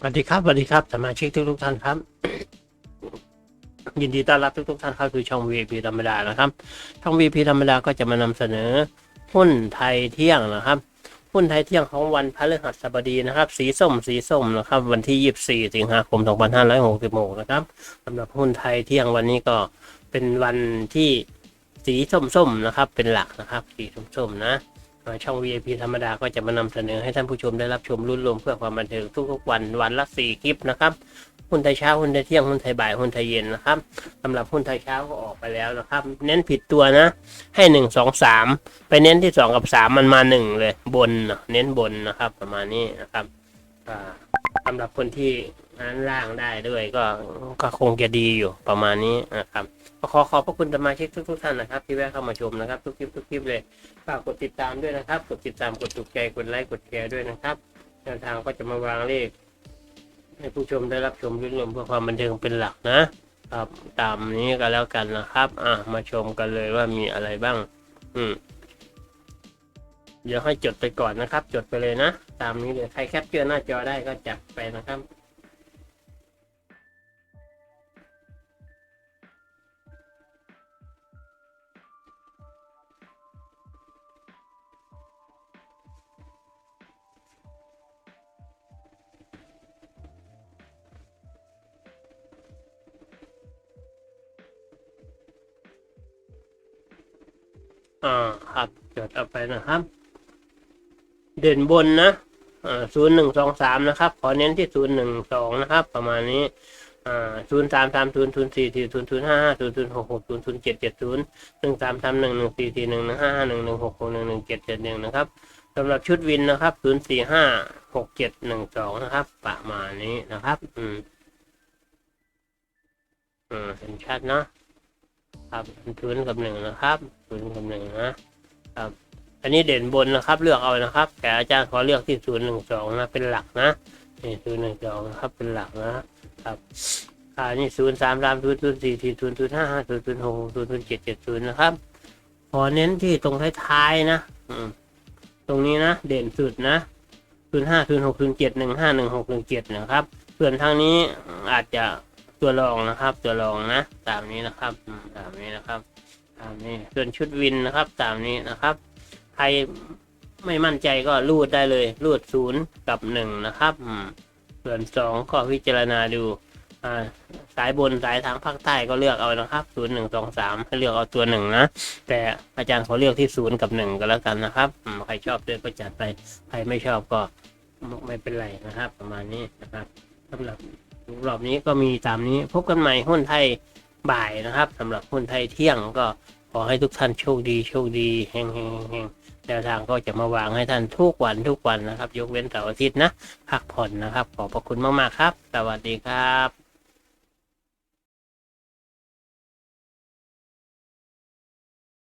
สวัสดีครับสวัสดีครับสมาชิกทุกทุกท่านครับ ยินดีต้อนรับทุกทุกท่านเข้าสู่ช่อง VIP ธรรมดานะครับ ช่อง VIP ธรรมดาก็จะมานำเสนอหุ้นไทยเที่ยงนะครับหุ้นไทยเที่ยงของวันพฤหัสบดีนะครับ สีส้มสีส้มนะครับ วันที่ 24 สิงหาคม 2566 นะครับสำหรับหุ้นไทยเที่ยงวันนี้ก็เป็นวันที่สีส้มๆนะครับ เป็นหลักนะครับ สีส้มๆนะ ช่อง VIP ธรรมดาก็จะมานำเสนอให้ท่านผู้ชมได้รับชมรุ่นรวมเพื่อความบันเทิงทุกๆวันวันละสี่คลิปนะครับหุ้นไทยเช้าหุ้นไทยเที่ยงหุ้นไทยบ่ายหุ้นไทยเย็นนะครับสำหรับหุ้นไทยเช้าก็ออกไปแล้วนะครับ เน้นผิดตัวนะ ให้หนึ่งสองสามไปเน้นที่สองกับสามมันมาหนึ่งเลยบนเน้นบนนะครับ ประมาณนี้นะครับอ่า สำหรับคนที่นั้นล่างได้ด้วยก็ก็คงจะดีอยู่ประมาณนี้นะครับขอขอบพระคุณสมาชิกทุกๆท่านนะครับ ที่แวะเข้ามาชมนะครับ ทุกคลิปทุกคลิปเลยฝากกดติดตามด้วยนะครับ กดติดตามกดถูกใจกดไลค์กดแชร์ด้วยนะครับแนวทางก็จะมาวางเลขให้ผู้ชมได้รับชมรื่นรมเพื่อความบันเทิงเป็นหลักนะครับตามนี้ก็แล้วกันนะครับ อะมาชมกันเลยว่ามีอะไรบ้าง อืม เดี๋ยวให้จดไปก่อนนะครับ จดไปเลยนะ ตามนี้เลยใครแคปเจอหน้าจอได้ก็จับไปนะครับอ่าครับจดเอาไปนะครับ เด่นบนนะศูนย์หนึ่งสองสามนะครับ ขอเน้นที่ศูนย์หนึ่งสองนะครับ ประมาณนี้ศูนย์สามสามศูนย์ศูนย์สี่สี่ศูนย์ศูนย์ห้าห้าศูนย์ศูนย์หกหกศูนย์ศูนย์เจ็ดเจ็ดศูนย์หนึ่งสามสามหนึ่งหนึ่งสี่สี่หนึ่งหนึ่งห้าห้าหนึ่งหนึ่งหกหกหนึ่งหนึ่งเจ็ดเจ็ดหนึ่งนะครับสำหรับชุดวินนะครับศูนย์สี่ห้าหกเจ็ดหนึ่งสองนะครับ ประมาณนี้นะครับ อืมอืมเห็นชัดเนาะครับศูนย์กับหนึ่งนะครับศูนย์กับหนึ่งนะครับ อันนี้เด่นบนนะครับ เลือกเอานะครับ แต่อาจารย์ขอเลือกที่ศูนย์หนึ่งสองนะเป็นหลักนะนี่ศูนย์หนึ่งสองนะครับเป็นหลักนะครับอ่านี่ศูนย์สามสามศูนย์ศูนย์สี่สี่ศูนย์ศูนย์ห้าห้าศูนย์ศูนย์หกศูนย์ศูนย์เจ็ดเจ็ดศูนย์นะครับขอเน้นที่ตรงท้ายๆนะอืมตรงนี้นะ เด่นสุดนะศูนย์ห้าศูนย์หกศูนย์เจ็ดหนึ่งห้าหนึ่งหกหนึ่งเจ็ดนะครับ ส่วนทางนี้อาจจะตัวรองนะครับ ตัวรองนะ ตามนี้นะครับตามนี้นะครับตามนี้ส่วนชุดวินนะครับ ตามนี้นะครับ ใครไม่มั่นใจก็รูดได้เลยรูดศูนย์กับหนึ่งนะครับส่วนสองก็พิจารณาดูสายบนสายทางภาคใต้ก็เลือกเอานะครับศูนย์หนึ่งสองสามให้เลือกเอาตัวหนึ่งนะ แต่อาจารย์ขอเลือกที่ศูนย์กับหนึ่งก็แล้วกันนะครับใครชอบด้วยก็จัดไปใครไม่ชอบก็ไม่เป็นไรนะครับ ประมาณนี้นะครับสำหรับรอบนี้ก็มีตามนี้พบกันใหม่หุ้นไทยบ่ายนะครับสำหรับหุ้นไทยเที่ยงก็ขอให้ทุกท่านโชคดีโชคดีเฮงเฮงเฮง แนวทางก็จะมาวางให้ท่านทุกวันทุกวันนะครับ ยกเว้นเสาร์อาทิตย์นะ พักผ่อนนะครับ ขอบพระคุณมากๆครับ สวัสดีครับ